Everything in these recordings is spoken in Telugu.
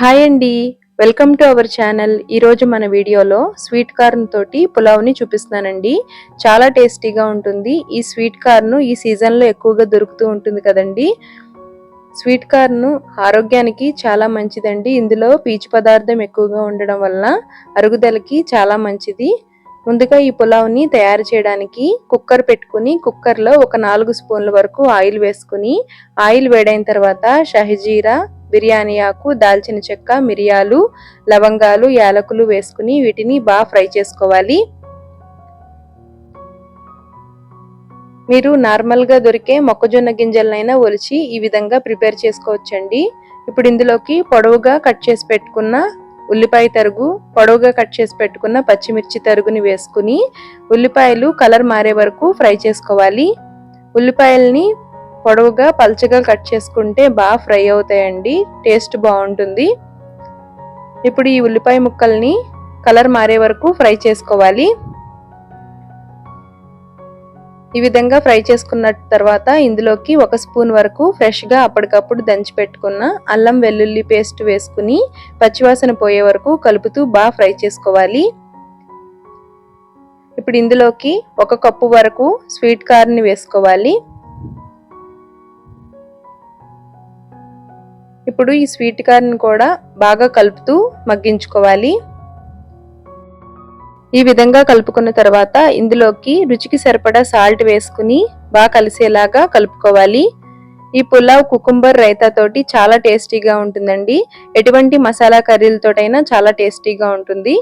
హాయ్ అండి. Welcome to our channel. ఈరోజు మన వీడియోలో స్వీట్ కార్న్ తోటి పులావ్ని చూపిస్తున్నానండి. చాలా టేస్టీగా ఉంటుంది. ఈ స్వీట్ కార్న్ ఈ సీజన్లో ఎక్కువగా దొరుకుతూ ఉంటుంది కదండి. స్వీట్ కార్న్ ఆరోగ్యానికి చాలా మంచిదండి. ఇందులో పీచు పదార్థం ఎక్కువగా ఉండడం వలన అరుగుదలకి చాలా మంచిది. ముందుగా ఈ పులావ్ని తయారు చేయడానికి కుక్కర్ పెట్టుకుని కుక్కర్లో ఒక నాలుగు స్పూన్ల వరకు ఆయిల్ వేసుకుని ఆయిల్ వేడైన తర్వాత షహజీరా బిర్యానీ ఆకు దాల్చిన చెక్క మిరియాలు లవంగాలు యాలకులు వేసుకుని వీటిని బాగా ఫ్రై చేసుకోవాలి. మీరు నార్మల్గా దొరికే మొక్కజొన్న గింజలనైనా ఒలిచి ఈ విధంగా ప్రిపేర్ చేసుకోవచ్చండి. ఇప్పుడు ఇందులోకి పొడవుగా కట్ చేసి పెట్టుకున్న ఉల్లిపాయ తరుగు పొడవుగా కట్ చేసి పెట్టుకున్న పచ్చిమిర్చి తరుగుని వేసుకుని ఉల్లిపాయలు కలర్ మారే వరకు ఫ్రై చేసుకోవాలి. ఉల్లిపాయల్ని పొడవుగా పల్చగా కట్ చేసుకుంటే బాగా ఫ్రై అవుతాయండి. టేస్ట్ బాగుంటుంది. ఇప్పుడు ఈ ఉల్లిపాయ ముక్కల్ని కలర్ మారే వరకు ఫ్రై చేసుకోవాలి. ఈ విధంగా ఫ్రై చేసుకున్న తర్వాత ఇందులోకి ఒక స్పూన్ వరకు ఫ్రెష్గా అప్పటికప్పుడు దంచి పెట్టుకున్న అల్లం వెల్లుల్లి పేస్ట్ వేసుకుని పచ్చివాసన పోయే వరకు కలుపుతూ బాగా ఫ్రై చేసుకోవాలి. ఇప్పుడు ఇందులోకి ఒక కప్పు వరకు స్వీట్ కార్న్ని వేసుకోవాలి. ఇప్పుడు ఈ స్వీట్ కార్న్ కూడా బాగా కలుపుతూ మగ్గించుకోవాలి. ఈ విధంగా కలుపుకున్న తర్వాత ఇందులోకి రుచికి సరిపడా సాల్ట్ వేసుకుని బాగా కలిసేలాగా కలుపుకోవాలి. ఈ పులావ్ కుకుంబర్ రైతా తోటి చాలా టేస్టీగా ఉంటుందండి. ఎటువంటి మసాలా కర్రీలతోటైనా చాలా టేస్టీగా ఉంటుంది.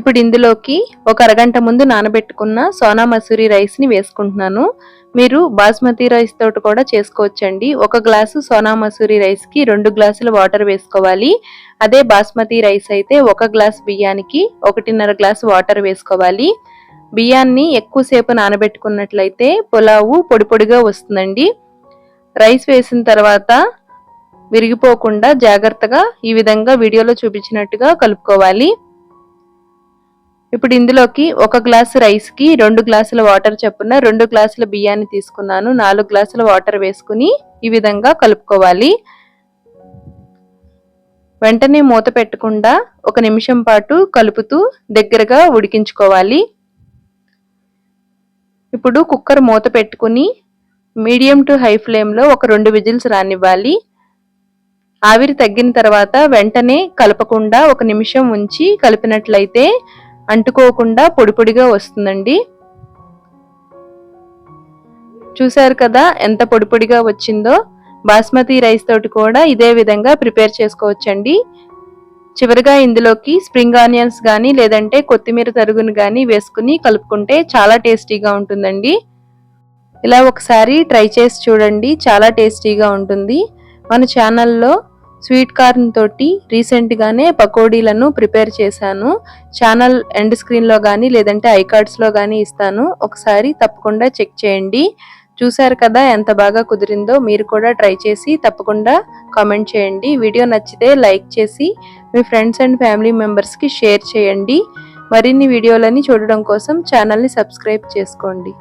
ఇప్పుడు ఇందులోకి ఒక అరగంట ముందు నానబెట్టుకున్న సోనా మసూరి రైస్ని వేసుకుంటున్నాను. మీరు బాస్మతి రైస్ తోటి కూడా చేసుకోవచ్చండి. ఒక గ్లాసు సోనా మసూరి రైస్కి రెండు గ్లాసుల వాటర్ వేసుకోవాలి. అదే బాస్మతి రైస్ అయితే ఒక గ్లాస్ బియ్యానికి ఒకటిన్నర గ్లాసు వాటర్ వేసుకోవాలి. బియ్యాన్ని ఎక్కువసేపు నానబెట్టుకున్నట్లయితే పులావు పొడి పొడిగా వస్తుందండి. రైస్ వేసిన తర్వాత విరిగిపోకుండా జాగ్రత్తగా ఈ విధంగా వీడియోలో చూపించినట్టుగా కలుపుకోవాలి. ఇప్పుడు ఇందులోకి ఒక గ్లాసు రైస్కి రెండు గ్లాసుల వాటర్ చొప్పున రెండు గ్లాసుల బియ్యాన్ని తీసుకున్నాను. నాలుగు గ్లాసుల వాటర్ వేసుకుని ఈ విధంగా కలుపుకోవాలి. వెంటనే మూత పెట్టకుండా ఒక నిమిషం పాటు కలుపుతూ దగ్గరగా ఉడికించుకోవాలి. ఇప్పుడు కుక్కర్ మూత పెట్టుకుని మీడియం టు హై ఫ్లేమ్లో ఒక రెండు విజిల్స్ రానివ్వాలి. ఆవిరి తగ్గిన తర్వాత వెంటనే కలపకుండా ఒక నిమిషం ఉంచి కలిపినట్లయితే అంటుకోకుండా పొడి పొడిగా వస్తుందండి. చూసారు కదా ఎంత పొడి పొడిగా వచ్చిందో? బాస్మతి రైస్ తోటి కూడా ఇదే విధంగా ప్రిపేర్ చేసుకోవచ్చండి. చివరిగా ఇందులోకి స్ప్రింగ్ ఆనియన్స్ కానీ లేదంటే కొత్తిమీర తరుగును కానీ వేసుకుని కలుపుకుంటే చాలా టేస్టీగా ఉంటుందండి. ఇలా ఒకసారి ట్రై చేసి చూడండి చాలా టేస్టీగా ఉంటుంది. మన ఛానల్లో స్వీట్ కార్న్ తోటి రీసెంట్గానే పకోడీలను ప్రిపేర్ చేశాను. ఛానల్ ఎండ్ స్క్రీన్లో కానీ లేదంటే ఐ కార్డ్స్లో కానీ ఇస్తాను. ఒకసారి తప్పకుండా చెక్ చేయండి. చూశారు కదా ఎంత బాగా కుదిరిందో మీరు కూడా ట్రై చేసి తప్పకుండా కామెంట్ చేయండి. వీడియో నచ్చితే లైక్ చేసి మీ ఫ్రెండ్స్ అండ్ ఫ్యామిలీ మెంబర్స్కి షేర్ చేయండి. మరిన్ని వీడియోలని చూడడం కోసం ఛానల్ని సబ్స్క్రైబ్ చేసుకోండి.